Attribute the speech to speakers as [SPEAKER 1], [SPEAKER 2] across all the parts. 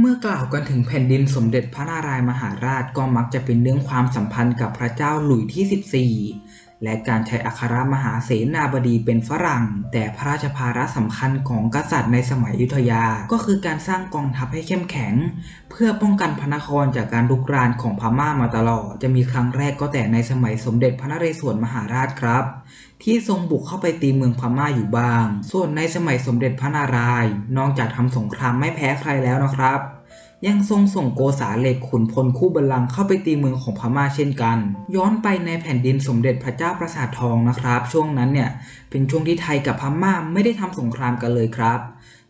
[SPEAKER 1] เมื่อกล่าวกันถึงแผ่นดินสมเด็จพระนารายมหาราชก็มักจะเป็นเรื่องความสัมพันธ์กับพระเจ้าหลุยที่14 และการใช้อัครมหาเสนาบดีเป็นฝรั่ง แต่พระราชภาระสำคัญของกษัตริย์ในสมัยอยุธยา ก็คือการสร้างกองทัพให้เข้มแข็ง เพื่อป้องกันพระนครจากการรุกรานของพม่ามาตลอด จะมีครั้งแรกก็แต่ในสมัยสมเด็จพระนเรศวรมหาราชครับ ที่ทรงบุกเข้าไปตีเมืองพม่าอยู่บ้าง ส่วนในสมัยสมเด็จพระนารายณ์นอกจากทำสงครามไม่แพ้ใครแล้วนะครับ ยังทรงส่งโกษาเหล็กขุนพลคู่บัลลังก์เข้าไปตีเมืองของพม่าเช่นกัน ย้อนไปในแผ่นดินสมเด็จพระเจ้าประสาททองนะครับ ช่วงนั้นเนี่ยเป็นช่วงที่ไทยกับพม่าไม่ได้ทำสงครามกันเลยครับ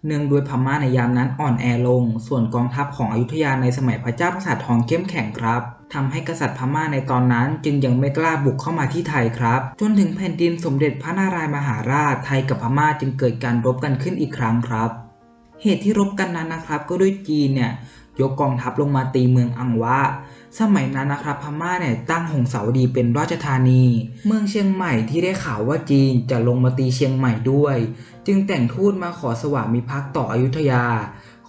[SPEAKER 1] เนื่องด้วยพม่าในยามนั้นอ่อนแอลง ส่วนกองทัพของอยุธยาในสมัยพระเจ้าประสาททองเข้มแข็งครับทำให้กษัตริย์พม่าในตอนนั้นจึงยังไม่กล้าบุกเข้ามาที่ไทยครับ จนถึงแผ่นดินสมเด็จพระนารายณ์มหาราชไทยกับพม่าจึงเกิดการรบกันขึ้นอีกครั้งครับ เหตุที่รบกันนั้นนะครับ ก็ด้วยจีนเนี่ย ยกกองทัพลงมาตีเมืองอังวะ สมัยนั้นนะครับพม่าเนี่ยตั้งหงสาวดีเป็นราชธานี เมืองเชียงใหม่ที่ได้ข่าวว่าจีนจะลงมาตีเชียงใหม่ด้วย จึงแต่งทูตมาขอสวามิภักดิ์ต่ออยุธยา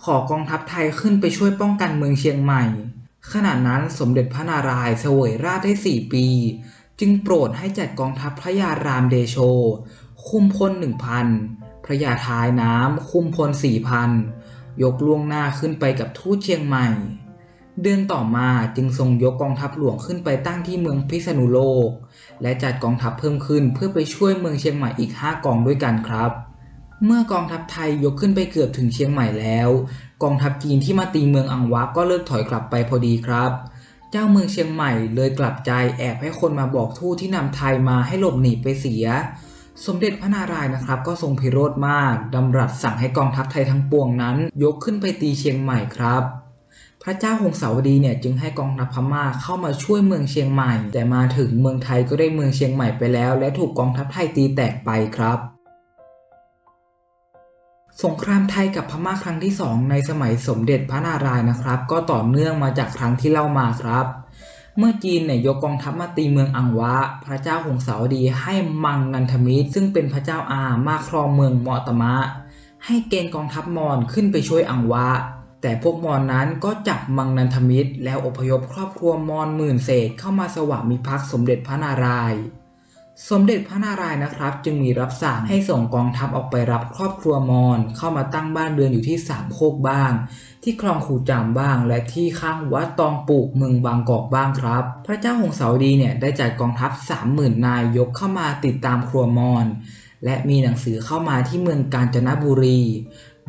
[SPEAKER 1] ขอกองทัพไทยขึ้นไปช่วยป้องกันเมืองเชียงใหม่ ขณะนั้นสมเด็จพระนารายณ์เสวยราชได้ 4 ปี จึงโปรดให้จัดกองทัพพระยารามเดโช คุมพลหนึ่งพันพระยาทายน้ำคุมพลสี่พัน ยกล่วงหน้าขึ้นไปกับทูตเชียงใหม่ เดือนต่อมาจึงทรงยกกองทัพหลวงขึ้นไปตั้งที่เมืองพิษณุโลก และจัดกองทัพเพิ่มขึ้นเพื่อไปช่วยเมืองเชียงใหม่อีก 5 กองด้วยกันครับ เมื่อกองทัพไทยยกขึ้นไปเกือบถึงเชียงใหม่แล้ว กองทัพจีนที่มาตีเมืองอังวะก็เลิกถอยกลับไปพอดีครับเจ้าเมืองเชียงใหม่เลยกลับใจแอบให้คนมาบอกทูตที่นำไทยมาให้หลบหนีไปเสีย สมเด็จพระนารายณ์นะครับ ก็ทรงพิโรธมากดำรัสสั่งให้กองทัพไทยทั้งปวงนั้น ยกขึ้นไปตีเชียงใหม่ครับ พระเจ้าหงสาวดีเนี่ยจึงให้กองทัพพม่าเข้ามาช่วยเมืองเชียงใหม่ แต่มาถึงเมืองไทยก็ได้เมืองเชียงใหม่ไปแล้ว และถูกกองทัพไทยตีแตกไปครับ สงครามไทยกับพม่าครั้งที่สองในสมัยสมเด็จพระนารายณ์นะครับ ก็ต่อเนื่องมาจากครั้งที่เล่ามาครับ เมื่อจีนเนี่ยยกกองทัพมาตีเมืองอังวะ พระเจ้าหงสาวดีให้มังนันทมิตรซึ่งเป็นพระเจ้าอามาครองเมืองมอตมะ ให้เกณฑ์กองทัพมอญขึ้นไปช่วยอังวะ แต่พวกมอญนั้นก็จับมังนันทมิตร แล้วอพยพครอบครัวมอญหมื่นเศษเข้ามาสวามิภักดิ์สมเด็จพระนารายณ์สมเด็จพระนารายณ์นะครับ จึงมีรับสั่งให้ส่งกองทัพออกไปรับครอบครัวมอญเข้ามาตั้งบ้านเรือนอยู่ที่สามโคกบ้าง ที่คลองขูจามบ้าง และที่ข้างวัดตองปูกเมืองบางกอกบ้างครับ พระเจ้าหงสาวดีเนี่ยได้จัดกองทัพ 30,000 นายยกเข้ามาติดตามครัวมอญและมีหนังสือเข้ามาที่เมืองกาญจนบุรี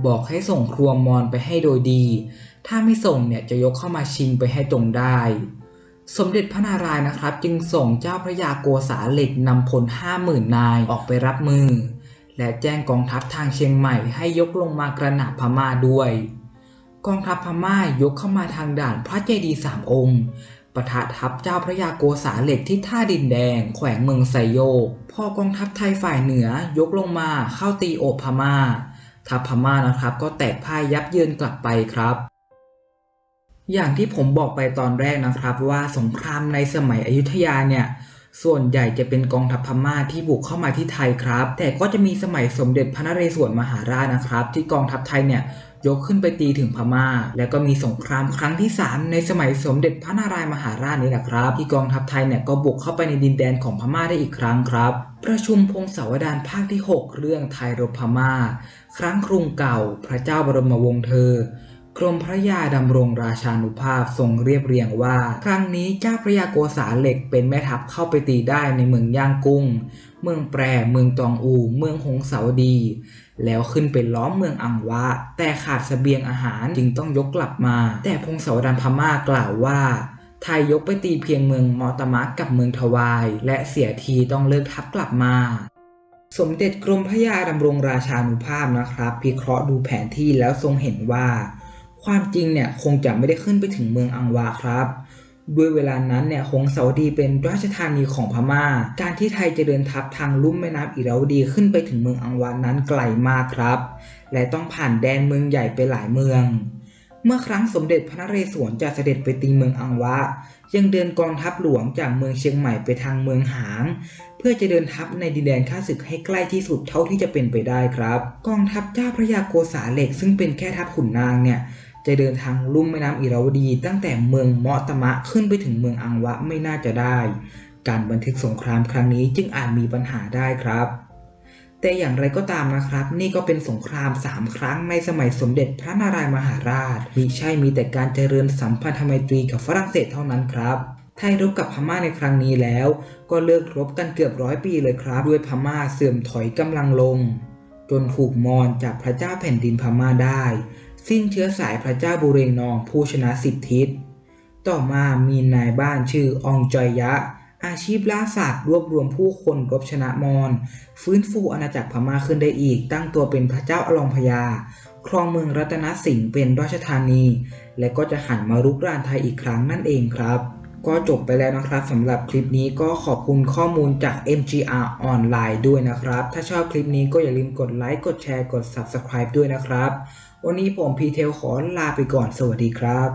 [SPEAKER 1] บอกให้ส่งครัวมอญไปให้โดยดี ถ้าไม่ส่งเนี่ยจะยกเข้ามาชิงไปให้ตรงได้สมเด็จพระนารายณ์นะครับ จึงส่งเจ้าพระยาโกษาเหล็กนำพลห้าหมื่นนายออกไปรับมือ และแจ้งกองทัพทางเชียงใหม่ให้ยกลงมากระหน่ำพม่าด้วย กองทัพพม่ายกเข้ามาทางด่านพระเจดีย์สามองค์ปะทะทัพเจ้าพระยาโกษาเหล็กที่ท่าดินแดง แขวงเมืองไซโยก พอกองทัพไทยฝ่ายเหนือยกลงมาเข้าตีโอบพม่า ทัพพม่านะครับก็แตกพ่ายยับเยินกลับไปครับ อย่างที่ผมบอกไปตอนแรกนะครับว่าสงครามในสมัยอยุธยาเนี่ย ส่วนใหญ่จะเป็นกองทัพพม่าที่บุกเข้ามาที่ไทยครับ แต่ก็จะมีสมัยสมเด็จพระนเรศวรมหาราชนะครับ ที่กองทัพไทยเนี่ยยกขึ้นไปตีถึงพม่า แล้วก็มีสงครามครั้งที่ 3 ในสมัยสมเด็จพระนารายมหาราชนี่แหละครับ ที่กองทัพไทยเนี่ยก็บุกเข้าไปในดินแดนของพม่าได้อีกครั้งครับ ประชุมพงศาวดารภาคที่ 6 เรื่องไทยรบพม่า ครั้งกรุงเก่า พระเจ้าบรมวงศ์เธอ กรมพระยาดำรงราชานุภาพทรงเรียบเรียงว่า ครั้งนี้เจ้าพระยาโกษาเหล็กเป็นแม่ทัพเข้าไปตีได้ในเมืองย่างกุ้ง เมืองแปร เมืองตองอู เมืองหงสาวดี แล้วขึ้นไปล้อมเมืองอังวะ แต่ขาดสเสบียงอาหารจึงต้องยกกลับมา แต่พงศาวดารพม่ากล่าวว่าไทยยกไปตีเพียงเมืองมอตมะกับเมืองทวาย และเสียทีต้องเลิกทัพกลับมา สมเด็จกรมพระยาดำรงราชานุภาพนะครับ พิเคราะห์ดูแผนที่แล้วทรงเห็นว่า ความจริงเนี่ยคงจะไม่ได้ขึ้นไปถึงเมืองอังวาครับ ด้วยเวลานั้นเนี่ยหงสาวดีเป็นราชธานีของพม่า การที่ไทยจะเดินทัพทางลุ่มแม่น้ำอิราวดีขึ้นไปถึงเมืองอังวานั้นไกลมากครับ และต้องผ่านแดนเมืองใหญ่ไปหลายเมือง เมื่อครั้งสมเด็จพระนเรศวรจะเสด็จไปตีเมืองอังวะยังเดินกองทัพหลวงจากเมืองเชียงใหม่ไปทางเมืองหาง เพื่อจะเดินทัพในดินแดนข้าศึกให้ใกล้ที่สุดเท่าที่จะเป็นไปได้ครับ กองทัพเจ้าพระยาโกษาเหล็กซึ่งเป็นแค่ทัพขุนนางเนี่ย จะเดินทางลุ่มแม่น้ำอิราวดี ตั้งแต่เมืองเมาะตมะขึ้นไปถึงเมืองอังวะไม่น่าจะได้ การบันทึกสงครามครั้งนี้จึงอาจมีปัญหาได้ครับ แต่อย่างไรก็ตามนะครับ นี่ก็เป็นสงคราม3ครั้งในสมัยสมเด็จพระนารายมหาราชมิใช่มีแต่การเจริญสัมพันธไมตรีกับฝรั่งเศสเท่านั้นครับไทยรบกับพม่าในครั้งนี้แล้ว ก็เลิกรบกันเกือบร้อยปีเลยครับ ด้วยพม่าเสื่อมถอยกำลังลง จนถูกมอนจากพระเจ้าแผ่นดินพม่าได้ สิ้นเชื้อสายพระเจ้าบุเรงนองผู้ชนะสิบทิศ ต่อมามีนายบ้านชื่อองจอยยะ อาชีพล่าสัตว์รวบรวมผู้คนรบชนะมอญฟื้นฟูอาณาจักรพม่าขึ้นได้อีก ตั้งตัวเป็นพระเจ้าอลองพญาครองเมืองรัตนสิงห์เป็นราชธานี และก็จะหันมารุกรานไทยอีกครั้งนั่นเองครับ ก็จบไปแล้วนะครับสำหรับคลิปนี้ก็ขอบคุณข้อมูลจาก MGR ออนไลน์ด้วยนะครับ ถ้าชอบคลิปนี้ก็อย่าลืมกดไลค์กดแชร์กด Subscribe ด้วยนะครับ วันนี้ผมพีเทลขอลาไปก่อนสวัสดีครับ